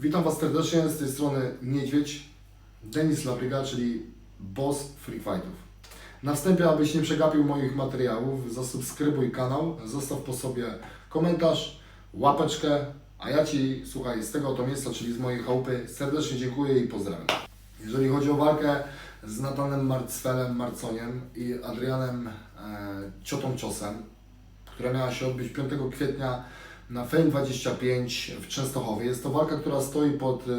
Witam Was serdecznie, z tej strony Niedźwiedź, Denis Labryga, czyli boss Free Fightów. Na wstępie, abyś nie przegapił moich materiałów, zasubskrybuj kanał, zostaw po sobie komentarz, łapeczkę, a ja Ci, słuchaj, z tego oto miejsca, czyli z mojej chałupy, serdecznie dziękuję i pozdrawiam. Jeżeli chodzi o walkę z Natanem Marcfelem Marconiem i Adrianem e, Ciotą Ciosem, która miała się odbyć 5 kwietnia na Fame 25 w Częstochowie. Jest to walka, która stoi pod y,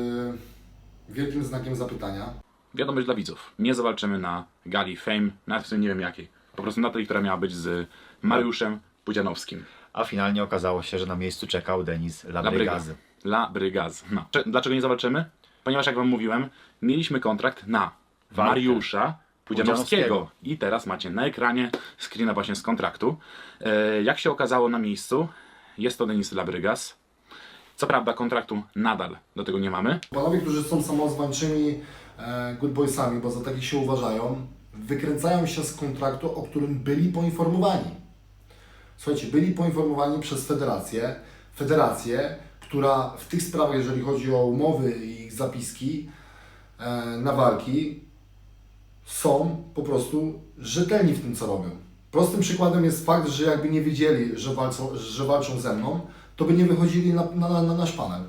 wielkim znakiem zapytania. Wiadomość dla widzów. Nie zawalczymy na gali Fame, nawet w tym nie wiem jakiej. Po prostu na tej, która miała być z Mariuszem Pudzianowskim. A finalnie okazało się, że na miejscu czekał Denis Labrygazy. La Brygaz. No. Cze- Dlaczego nie zawalczymy? Ponieważ jak Wam mówiłem, mieliśmy kontrakt na Walkę. Mariusza Pudzianowskiego. Pudzianowskiego. I teraz macie na ekranie screena właśnie z kontraktu. E, jak się okazało na miejscu, jest to Denis Labrygas. Co prawda kontraktu nadal do tego nie mamy. Panowie, którzy są samozwańczymi e, good boysami, bo za takich się uważają, wykręcają się z kontraktu, o którym byli poinformowani. Słuchajcie, byli poinformowani przez federację, federację, która w tych sprawach, jeżeli chodzi o umowy i ich zapiski e, na walki, są po prostu rzetelni w tym, co robią. Prostym przykładem jest fakt, że jakby nie wiedzieli, że walczą, że walczą ze mną, to by nie wychodzili na, na, na nasz panel.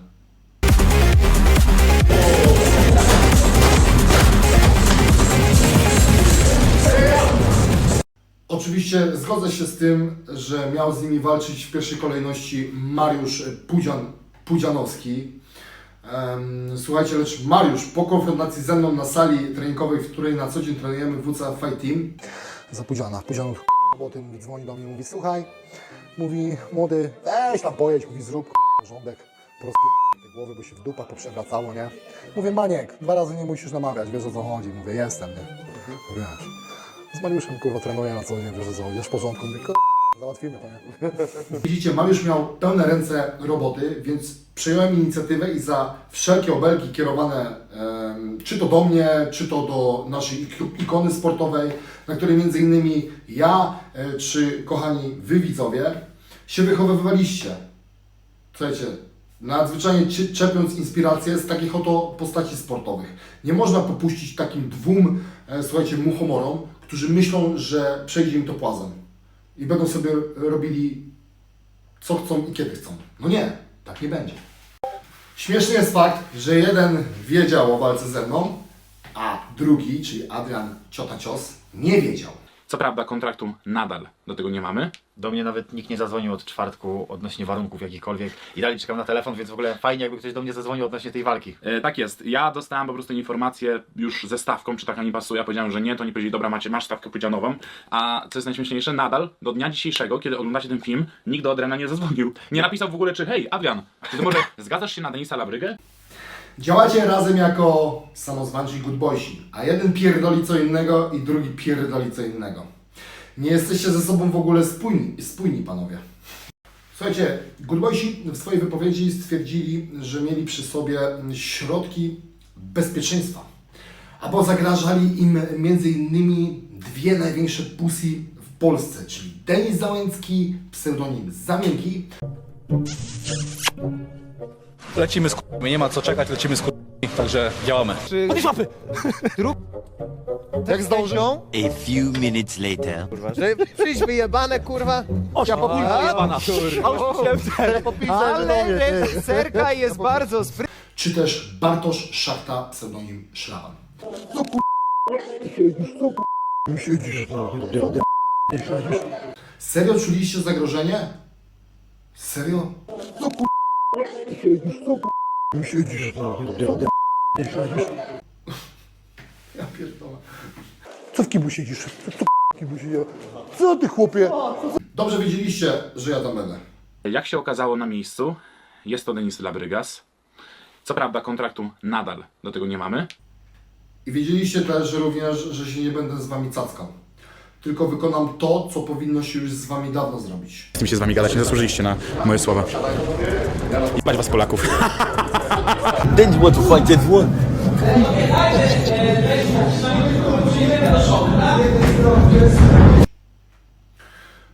Oczywiście zgodzę się z tym, że miał z nimi walczyć w pierwszej kolejności Mariusz Pudzian, Pudzianowski. Słuchajcie, lecz Mariusz po konfrontacji ze mną na sali treningowej, w której na co dzień trenujemy WCA Fight Team, za Pudziana, Pudzianów po tym dzwoni do mnie, mówi słuchaj, mówi młody, weź tam pojedź, mówi zrób porządek, te głowy, bo się w dupach poprzewracało, nie? Mówię, Maniek, dwa razy nie musisz namawiać, wiesz o co chodzi, mówię, jestem, nie? Wiesz, z Mariuszem kurwa trenuję na co dzień, wiesz o co chodzi, w porządku, mówię, "Kur- załatwimy to? Widzicie, Mariusz miał pełne ręce roboty, więc przejąłem inicjatywę i za wszelkie obelgi kierowane czy to do mnie, czy to do naszej ik- ikony sportowej, na której między innymi ja, e, czy kochani wy widzowie, się wychowywaliście. Słuchajcie, nadzwyczajnie czerpiąc inspirację z takich oto postaci sportowych. Nie można popuścić takim dwóm, e, słuchajcie, muchomorom, którzy myślą, że przejdzie im to płazem i będą sobie robili co chcą i kiedy chcą. No nie, tak nie będzie. Śmieszny jest fakt, że jeden wiedział o walce ze mną, a drugi, czyli Adrian Ciota Cios, nie wiedział. Co prawda kontraktu nadal do tego nie mamy. Do mnie nawet nikt nie zadzwonił od czwartku odnośnie warunków jakichkolwiek i dalej czekam na telefon, więc w ogóle fajnie jakby ktoś do mnie zadzwonił odnośnie tej walki. E, tak jest. Ja dostałem po prostu informację już ze stawką, czy taka mi pasuje. Ja powiedziałem, że nie, to nie powiedzieli, dobra, macie, masz stawkę pudzianową. A co jest najśmieszniejsze, nadal do dnia dzisiejszego, kiedy oglądacie ten film, nikt do Adriana nie zadzwonił. Nie napisał w ogóle, czy hej, Adrian, czy ty może zgadzasz się na Denisa Labrygę? Działacie razem jako samozwańczy good boysi, a jeden pierdoli co innego i drugi pierdoli co innego. Nie jesteście ze sobą w ogóle spójni, spójni panowie. Słuchajcie, good boysi w swojej wypowiedzi stwierdzili, że mieli przy sobie środki bezpieczeństwa, albo zagrażali im innymi dwie największe pussy w Polsce, czyli Denis Załęcki, pseudonim Zamienki Lecimy z k***mi, nie ma co czekać, lecimy z k***mi, także działamy. Jak zdąży? A few minutes later. Że przyjść wyjebane, kurwa. Ja Pana. Ale reżyserka jest bardzo sprytna. czy też Bartosz Szachta, pseudonim Szlaban. Serio czuliście zagrożenie? Serio? Ja pierdolę. Co w kiblu siedzisz? Co, co w kiblu siedzisz? Co ty chłopie? Dobrze wiedzieliście, że ja tam będę. Jak się okazało na miejscu, jest to Denis Labrygas. Co prawda kontraktu nadal do tego nie mamy. I wiedzieliście też również, że się nie będę z wami cackał. Tylko wykonam to, co powinno się już z wami dawno zrobić. Z kim się z wami gadać, nie zasłużyliście na moje słowa. I pać was Polaków. Then what to fight everyone?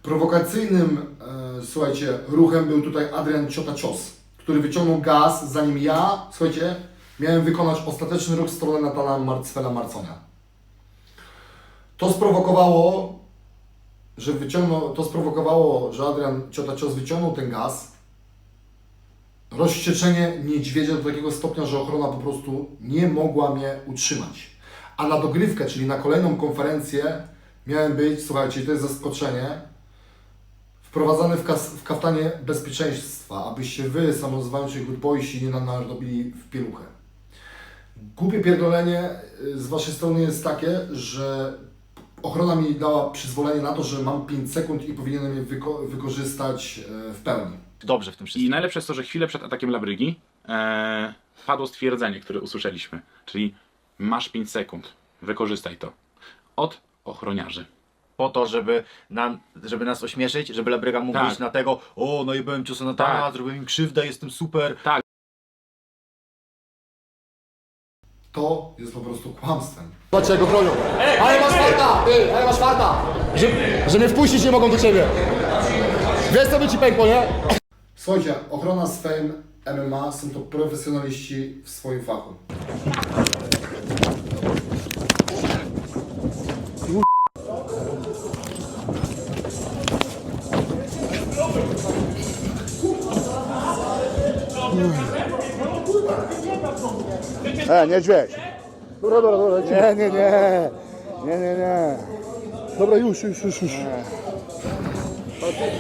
Prowokacyjnym, e, słuchajcie, ruchem był tutaj Adrian Ciota Cios, który wyciągnął gaz, zanim ja, słuchajcie, miałem wykonać ostateczny ruch w stronę Natana Marcfela Marconia. To sprowokowało, że wyciągnął, to sprowokowało, że Adrian Ciota Cios wyciągnął ten gaz. Rozścieczenie niedźwiedzia do takiego stopnia, że ochrona po prostu nie mogła mnie utrzymać. A na dogrywkę, czyli na kolejną konferencję, miałem być, słuchajcie, to jest zaskoczenie, wprowadzany w, kas- w kaftanie bezpieczeństwa, abyście wy, samozwańczy good boysi, nie narodobili w pieluchę. Głupie pierdolenie y, z waszej strony jest takie, że ochrona mi dała przyzwolenie na to, że mam 5 sekund i powinienem je wyko- wykorzystać e, w pełni. Dobrze w tym I wszystkim. najlepsze jest to, że chwilę przed atakiem Labrygi e, padło stwierdzenie, które usłyszeliśmy. Czyli masz 5 sekund, wykorzystaj to. Od ochroniarzy. Po to, żeby, nam, żeby nas ośmieszyć, żeby Labryga mógł Tak. być na tego o, no i byłem ciosa na Tak. zrobiłem im krzywdę, jestem super. To jest po prostu kłamstwem. Zobaczcie, jak go bronią. Ale masz farta! Ty, ale masz farta! Że, że mnie wpuścić nie mogą do ciebie. Wiesz, co by ci pękło, nie? Słuchajcie, ochrona z Fame MMA są to profesjonaliści w swoim fachu. E, niedźwiedź. Dobra, dobra, dobra. Nie, nie, nie. Nie, nie, nie. Dobra, już, już, już, już.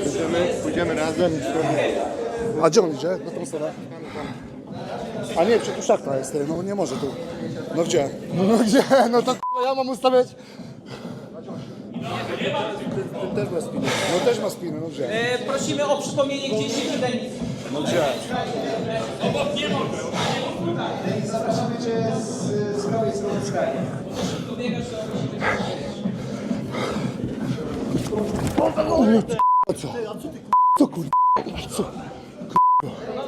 Pójdziemy, pójdziemy razem. A gdzie on idzie? Na tą stronę? A nie, przecież tu szachta jest, no nie może tu. No gdzie? No, no gdzie? No to k***a, ja mam ustawiać. Ten też ma spinę. No też ma spinę, no gdzie? E, prosimy o przypomnienie, gdzie siedzi Denis. No gdzie? O co? Co kur... Co?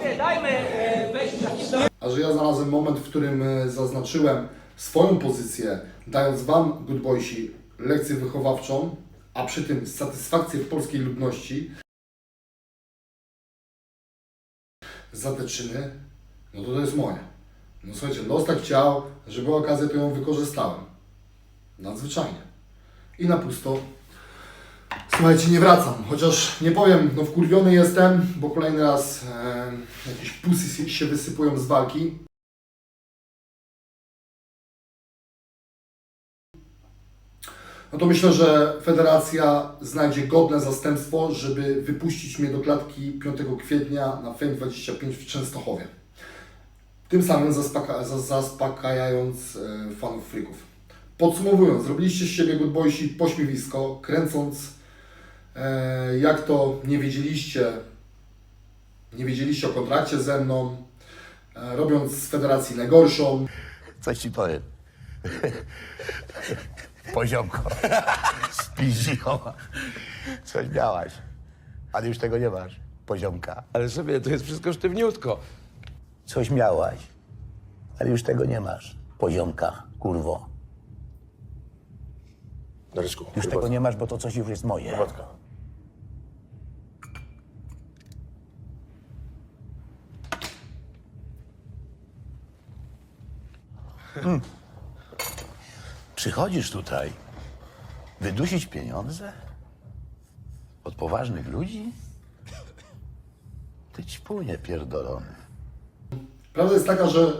E, wejść na A że ja znalazłem moment, w którym e, zaznaczyłem swoją pozycję, dając Wam, good boysi, lekcję wychowawczą, a przy tym satysfakcję polskiej ludności za te czyny, no to to jest moje. No słuchajcie, los tak chciał, że była okazja, to ją wykorzystałem. Nadzwyczajnie. I na pusto. Słuchajcie, nie wracam, chociaż nie powiem, no wkurwiony jestem, bo kolejny raz e, jakieś pusy się wysypują z walki. No to myślę, że federacja znajdzie godne zastępstwo, żeby wypuścić mnie do klatki 5 kwietnia na Fame 25 w Częstochowie. Tym samym zaspaka- za- zaspokajając e, fanów freaków. Podsumowując, zrobiliście z siebie good boysi pośmiewisko, kręcąc e, jak to nie wiedzieliście, nie wiedzieliście o kontrakcie ze mną, e, robiąc z federacji najgorszą. Coś ci powiem. Poziomko. Spiziło. Coś miałaś. Ale już tego nie masz. Poziomka. Ale sobie, to jest wszystko sztywniutko. Coś miałaś. Ale już tego nie masz. Poziomka. Kurwo. Już tego nie masz, bo to coś już jest moje. Hmm. Przychodzisz tutaj wydusić pieniądze od poważnych ludzi? Ty ćpunie pierdolony. Prawda jest taka, że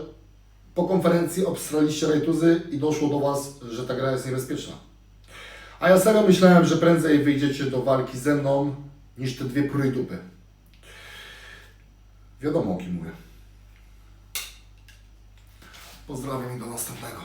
po konferencji obstraliście rajtuzy i doszło do Was, że ta gra jest niebezpieczna. A ja serio myślałem, że prędzej wyjdziecie do walki ze mną niż te dwie prury dupy. Wiadomo o kim mówię. Pozdrawiam i do następnego.